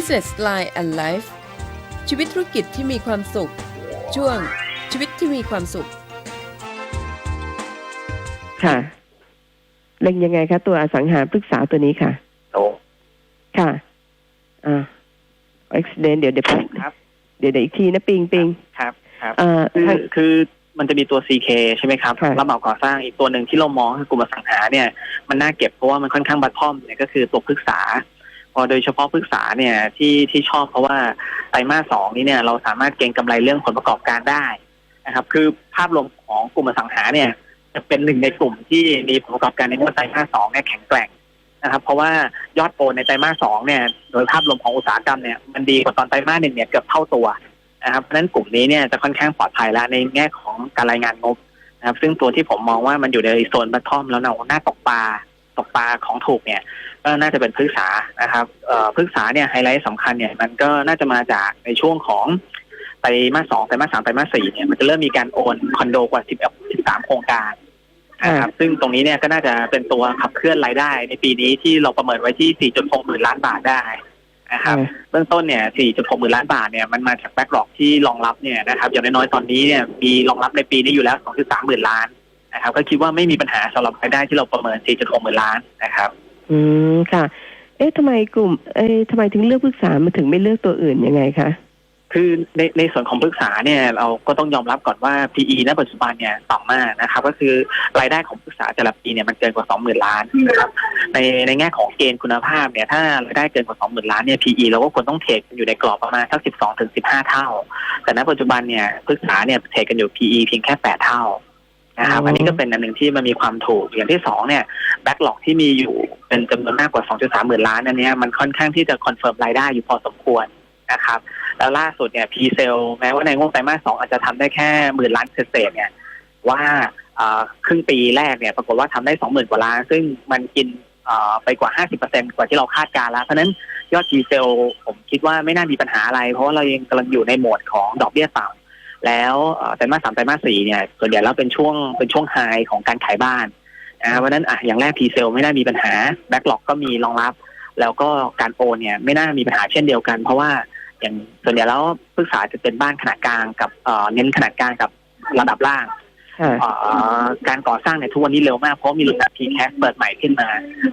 Business Line and Life ชีวิตธุรกิจที่มีความสุข ช่วงชีวิตที่มีความสุข ค่ะ เล็งยังไงคะ ตัวอสังหาปรึกษาตัวนี้ค่ะโอ้ค่ะ อ่า accident เดี๋ยวเดี๋ยวแป๊บครับ เดี๋ยวเดี๋ยวอีกทีนะปิงปิงครับ ครับอ่าคือทางคือมันจะมีตัว CK ใช่ไหมครับค่ะรับเหมาก่อสร้างอีกตัวหนึ่งที่เรามองคือกลุ่มอสังหาเนี่ย มันน่าเก็บเพราะว่ามันค่อนข้างบัตทอมเนี่ยก็คือตัวพฤกษาพ อโดยเฉพาะพฤกษาเนี่ยที่ที่ชอบเพราะว่าไตรมาสสองนี้เนี่ยเราสามารถเก็งกำไรเรื่องผลประกอบการได้นะครับ คือภาพรวมของกลุ่มอสังหาเนี่ยจะเป็นหนึ่งในกลุ่มที่มีผลประกอบการในงวดไตรมาสสองเนี่ยแข็งแกร่งนะครับ เพราะว่ายอดโอนในไตรมาสสองเนี่ยโดยภาพรวมของอุตสาหกรรมเนี่ยมันดีกว่าตอนไตรมาสหนึ่งเนี่ยเกือบเท่าตัวนะครับเพราะฉะนั้นกลุ่มนี้เนี่ยจะค่อนข้างปลอดภัยแล้วในแง่ของการรายงานงบนะครับ ซึ่งตัวที่ผมมองว่ามันอยู่ในโซนบัตทอมแล้วเนาะหน้าตกปลา ตกปลาของถูกเนี่ยก็น่าจะเป็นพฤกษานะครับเอ่อพฤกษาเนี่ยไฮไลท์สำคัญเนี่ยมันก็น่าจะมาจากในช่วงของไตรมาสสองไตรมาสสามไตรมาสสี่เนี่ยมันจะเริ่มมีการโอนคอนโดกว่าสิบสิบสามโครงการนะครับซึ่งตรงนี้เนี่ยก็น่าจะเป็นตัวขับเคลื่อนรายได้ ในปีนี้ที่เราประเมินไว้ที่ 4.6หมื่นล้านบาทได้นะครับค่ะเบื้องต้นเนี่ย 4.6หมื่นล้านบาทเนี่ยมันมาจากแบ็กหลอกที่รองรับเนี่ยนะครับอย่างน้อยๆตอนนี้เนี่ยมีรองรับในปีนี้อยู่แล้ว 2.3หมื่นล้าน นะครับก็คิดว่าไม่มีปัญหาสำหรับรายได้ที่เราประเมิน 4.6หมื่นล้านนะครับอืมค่ะ เอ๊ะทำไมกลุ่ม เอ๊ะทำไมถึงเลือกปรึกษามาถึงไม่เลือกตัวอื่นยังไงคะคือในในส่วนของปรึกษาเนี่ยเราก็ต้องยอมรับก่อนว่า PE ณปัจจุบันเนี่ยต่ำมากนะครับ ก็คือรายได้ของปรึกษาแต่ละปีเนี่ยมันเกินกว่า 20,000 ล้านนะครับในในแง่ของเกณฑ์คุณภาพเนี่ยถ้ารายได้เกินกว่า 20,000 ล้านเนี่ย PE เราก็ควรต้องเทรดกันอยู่ในกรอบประมาณสัก 12ถึง15 เท่า แต่ณปัจจุบันเนี่ยปรึกษาเนี่ยเทรดกันอยู่ PE เพียงแค่ 8 เท่า นะครับอ๋ออัอันนี้ก็เป็นอันหนึ่งที่มันมีความถูกอย่างที่สองเนี่ยแบ็กหลอกที่มีอยู่เป็นจำนวนมากกว่า 2.3 หมื่นล้านอันเนี้ยมันค่อนข้างที่จะคอนเฟิร์มรายได้อยู่พอสมควรนะครับแล้วล่าสุดเนี่ยพีเซลแม้ว่าในงบไตรมาสสองอาจจะทำได้แค่หมื่นล้านเศษๆเนี่ยว่าเอ่อครึ่งปีแรกเนี่ยปรากฏว่าทำได้สองหมื่นกว่าล้าน ซึ่งมันกินเอ่อไปกว่าห้าสิบเปอร์เซ็นกว่าที่เราคาดการณ์แล้ว เพราะฉะนั้นยอดพีเซลผมคิดว่าไม่น่ามีปัญหาอะไร เพราะว่าเรายังกำลังอยู่ในโหมดของดอกเบี้ยต่ำ แล้วเอ่อไตรมาสสามไตรมาสสี่เนี่ยส่วนใหญ่แล้วเป็นช่วงเป็นช่วงไฮของการขายบ้านนะเพราะฉะนั้นอะอย่างแรกพีเซลไม่น่ามีปัญหาแบ็กหลอกก็มีรองรับ แล้วก็การโอนเนี่ยไม่น่ามีปัญหาเช่นเดียวกัน เพราะว่าอย่างส่วนใหญ่แล้วปรึกษาจะเป็นบ้านขนาดกลางกับเอ่อเน้นขนาดกลางกับระดับล่างค่ะเอ่อการก่อสร้างเนี่ยทุกวันนี้เร็วมากเพราะมีโรงงานพีแคสเปิดใหม่ขึ้นมา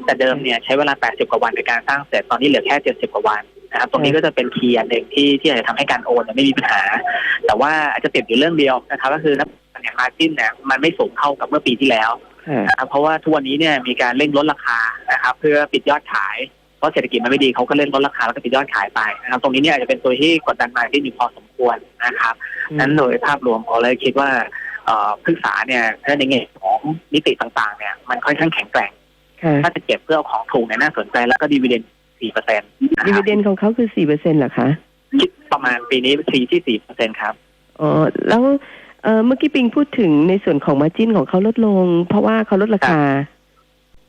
แต่เดิมเนี่ยใช้เวลา 80 กว่าวันในการสร้างเสร็จตอนนี้เหลือแค่ 70 กว่าวัน นะครับ ตรงนี้ก็จะเป็นคีย์อันหนึ่งที่ที่อาจจะทำให้การโอนเนี่ยไม่มีปัญหา แต่ว่าอาจจะติดอยู่เรื่องเดียวนะครับ ก็คือนับเนี่ยมาจิ้นเนี่ยมันไม่สูงเท่ากับเมื่อปีที่แล้วค่ะนะครับเพราะว่าทุกวันนี้เนี่ยมีการเร่งลดราคานะครับ เพื่อปิดยอดขายเพราะเศรษฐกิจมันไม่ดีเขาก็เร่งลดราคาแล้วก็ปิดยอดขายไปนะครับ ตรงนี้เนี่ยอาจจะเป็นตัวที่กดดันมาที่อยู่พอสมควรนะครับนั้นโดยภาพรวมผมเลยคิดว่าเอ่อพฤกษาเนี่ยถ้าในแง่ของนิติต่างๆ เนี่ยมันค่อนข้างแข็งแกร่งค่ะถ้าจะเก็บเพื่อเอาของถูกเนี่ยน่าสนใจแล้วก็ดีเวเดน สี่เปอร์เซ็นต์นะดีคเวรับเดนของเขาคือสี่เปอร์เซ็นต์เหรอคะคิดประมาณปีนี้สี่ที่สี่เปอร์เซ็นต์ครับอ๋อแล้วเอ่อเมื่อกี้ปิงพูดถึงในส่วนของมาจิ้นของเขาลดลง เพราะว่าเขาลดราคา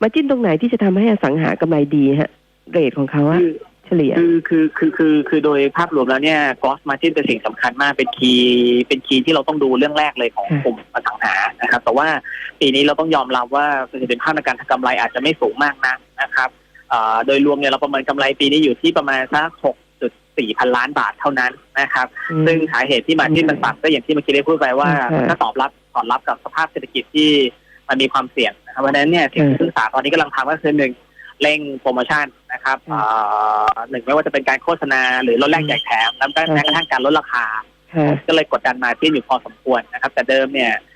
มาจิ้นตรงไหนที่จะทำให้อสังหากำไรดีฮะ เรทของเขาอะคือเฉลี่ยคือคือคือคือคือโดยภาพรวมแล้วเนี่ยกอสมาจินเป็นสิ่งสำคัญมากเป็นคีย์เป็นคีย์ที่เราต้องดูเรื่องแรกเลยของค่ะกลุ่มอสังหานะครับ แต่ว่าปีนี้เราต้องยอมรับว่าประสิทธิภาพในการทำกำไรอาจจะไม่สูงมากนักนะครับเอ่อ โดยรวมเนี่ยเราประเมินกำไรปีนี้อยู่ที่ประมาณสักหกจุดสี่พันล้านบาทเท่านั้นนะครับอืมซึ่งสาเหตุที่มาที่มันต่ำก็อย่างที่เมื่อกี้ได้พูดไปว่าค่ะมันก็ตอบรับตอบรับกับสภาพเศรษฐกิจที่มันมีความเสี่ยงนะครับเพราะฉะนั้นเนี่ยสิ่งที่ค่ะศึกษาตอนนี้กำลังทำก็คือหนึ่งเร่งโปรโมชั่นนะครับค่ะเอ่อหนึ่งไม่ว่าจะเป็นการโฆษณาหรือลดแลกแจกแถมแล้วก็ค่ะแม้กระทั่งการลดราคาค่ะก็เลยกดดันมาที่อยู่พอสมควรนะครับ แต่เดิมเนี่ยเอ่อ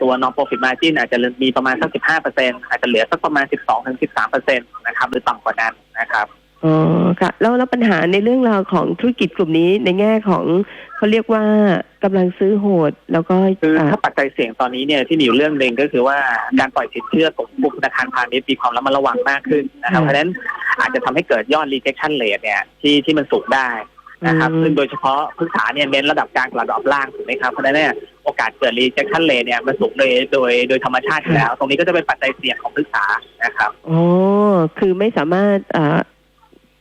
ตัว non profit margin อาจจะมีประมาณสัก 15เปอร์เซ็นต์อาจจะเหลือสักประมาณ 12ถึง13เปอร์เซ็นต์นะครับหรือต่ำกว่านั้นนะครับอ๋อค่ะแล้วแล้วปัญหาในเรื่องราวของธุรกิจกลุ่มนี้ในแง่ของเขาเรียกว่ากำลังซื้อโหด แล้วก็คืออ่าถ้าปัจจัยเสี่ยงตอนนี้เนี่ยที่มีอยู่เรื่องหนึ่งก็คือว่าการปล่อยสินเชื่อของกลุ่มธนาคารพาณิชย์มีความระมัดระวังมากขึ้นนะครับค่ะเพราะฉะนั้นอาจจะทำให้เกิดยอด rejection rate เนี่ยที่ที่มันสูงได้นะครับอืมซึ่งโดยเฉพาะพื้นฐานเนี่ยเน้นระดับกลางกับระดับล่างถูกไหมครับเพราะฉะนั้นเนี่ย โอกาสเกิด rejection rate เนี่ยมันสูงโดยโดยโดยธรรมชาติอยู่แล้ว ตรงนี้ก็จะเป็นปัจจัยเสี่ยงของพื้นฐานนะครับอ๋อคือไม่สามารถอ่า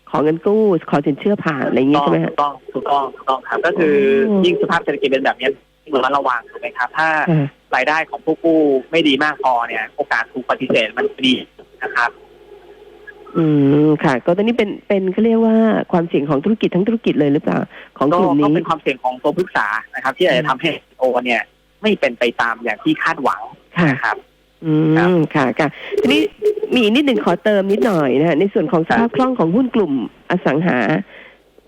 ขอเงินกู้ขอสินเชื่อผ่านอะไรอย่างงี้ใช่ไหมถูฮะกต้องถูกต้องถูกต้องครับ ก็คือโอ้ยิ่งสภาพเศรษฐกิจเป็นแบบนี้เหมือนระวังถูกไหมครับ ถ้าค่ะรายได้ของผู้กู้ไม่ดีมากพอเนี่ย โอกาสถูกปฏิเสธมันดีนะครับ อืมค่ะ ก็ตอนนี้เป็นเป็นเขาเรียกว่าความเสี่ยงของธุรกิจทั้งธุรกิจเลยหรือเปล่าของก็กลุ่มก็นี้ เป็นความเสี่ยงของตัวพฤกษานะครับ ที่อาจจะทำให้โอเนี่ย ไม่เป็นไปตามอย่างที่คาดหวังค่ะ นะครับ อืครับมค่ะค่ะทีนี้มีอีกนิดหนึ่งขอเติมนิดหน่อยนะฮะในส่วนของสภาพคล่องของหุ้นกลุ่มอสังหา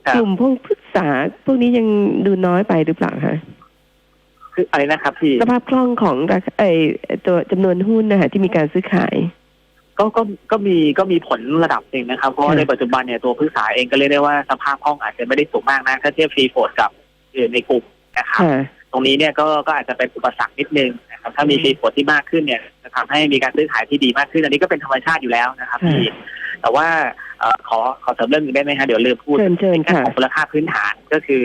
ครับ กลุ่มพวกพฤกษาพวกนี้ยังดูน้อยไปหรือเปล่าคะ คืออะไรนะครับพี่ สภาพคล่องของราคาเอยตัวจำนวนหุ้นนะคะที่มีการซื้อขาย ก็ก็ก็มีก็มีผลระดับหนึ่งนะครับ เพราะว่าค่ะในปัจจุบันเนี่ยตัวพฤกษาเองก็เรียกได้ว่าสภาพคล่องอาจจะไม่ได้สูงมากนะถ้าเทียบฟรีโฟดกับอื่นในกลุ่มนะครับค่ะตรงนี้เนี่ยก็ก็อาจจะเป็นอุปสรรคนิดนึงนะครับถ้ามีฟรีโฟดที่มากขึ้นเนี่ยจะทำให้มีการซื้อขายที่ดีมากขึ้น อันนี้ก็เป็นธรรมชาติอยู่แล้วนะครับค่ะพี่แต่ว่าเอ่อขอขอเสริมเรื่องหนึงได้ไหมฮะเดี๋ยวลืมพูดเชิญเชิญแง่ค่ะของมูลค่าพื้นฐานก็คือ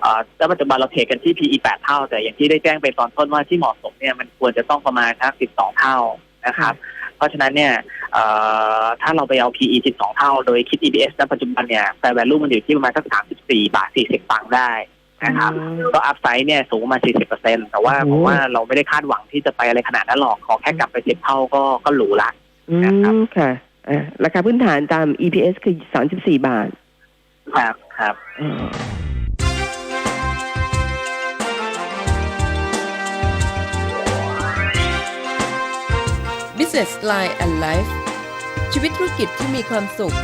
เอ่อแล้วปัจจุบันเราเทรดกันที่ PE 8 เท่า แต่อย่างที่ได้แจ้งไปตอนต้นว่าที่เหมาะสมเนี่ยมันควรจะต้องประมาณสัก12 เท่านะครับ เพราะฉะนั้นเนี่ยเอ่อถ้าเราไปเอา PE 12 เท่า โดยคิด EBS ณปัจจุบันเนี่ยแต่ value มันอยู่ที่ประมาณสัก 34 บาท 40ตังค์ได้นะครับก็อัพไซด์เนี่ยสูงมา 40%แต่ว่าโอ้ผมว่าเราไม่ได้คาดหวังที่จะไปอะไรขนาดนั้นหรอก ขอแค่กลับไป 10 เท่าก็ก็หรูละอืนะครับมค่ะอะราคาพื้นฐานตาม EPS คือ 34 บาท ครับครับ Business Line and Life ชีวิตธุรกิจที่มีความสุข